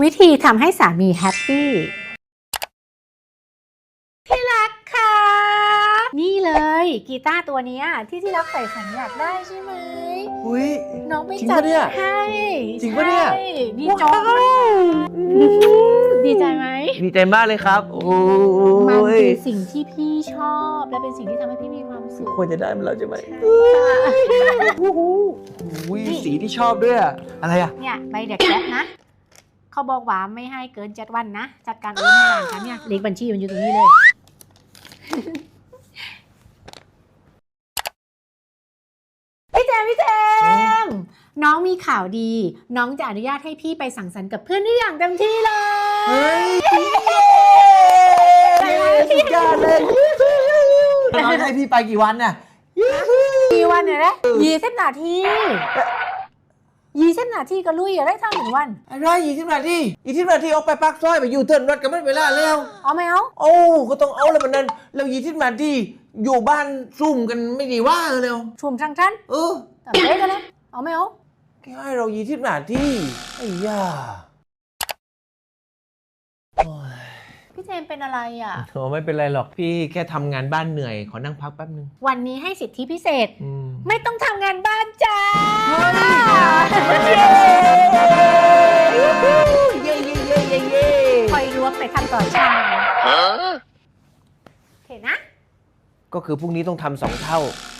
วิธีทำให้สามีแฮปปี้ที่รักค่ะ นี่เลยกีตาร์ตัวเนี้ยที่ที่รักใส่สัญญากได้ใช่ไหมอุ้ยน้องไม่จริงจัดปะเนี่ยให้จริงปะเนี่ยใช่ดีจงมากดีใจไหมดีใจมากเลยครับ โอ้มันยคือสิ่งที่พี่ชอบและเป็นสิ่งที่ทำให้พี่มีความสุขควรจะได้มันแล้วใช่ไหมค่ะโอ้โหอุ้ยสีที่ชอบด้วยอะอะไรอะเนี่ยใบเด็กแรกนะ เขาบอกว่าไม่ให้เกินเจ็ดวันนะ จัดการโอนให้หลานฉันเนี่ยเลขบัญชีมันอยู่ตรงนี้เลยพี่แจมพี่แจมน้องมีข่าวดี น้องจะอนุญาตให้พี่ไปสังสรรค์กับเพื่อนได้อย่างเต็มที่เลยเฮ้ยสุดยอดเลยน้องจะให้พี่ไปกี่วันน่ะกี่วันเนี่ยนะยี่สิบนาที ยี่สิบนาทีก็ลุยอะได้ทั้งหนึ่งวัน อะไรยี่สิบนาทียี่สิบนาทีเอาไปปักซอยไปอยู่เทิร์นรถกันไม่เวลาแล้วเอาไหมเอาโอ้ก็ต้องเอาแล้วมันนั้นเรายี่สิบนาทีอยู่บ้านซุ่มกันไม่ดีว่าเร็วชุมช่างฉันเออแต่ไม่ได้กันเลยเอาไหมเอาแค่ให้เรายี่สิบนาทีไอ้ย่าโอ้ยพี่เจมเป็นอะไรอะโอ้ไม่เป็นไรหรอกพี่แค่ทำงานบ้านเหนื่อย ขอนั่งพักแป๊บนึง วันนี้ให้สิทธิพิเศษอืมไม่ต้องทำงานบ้านจ้า คอยรวบไปทำต่อนเช้าโอเคนะ ก็คือพรุ่งนี้ต้องทำสองเท่าใ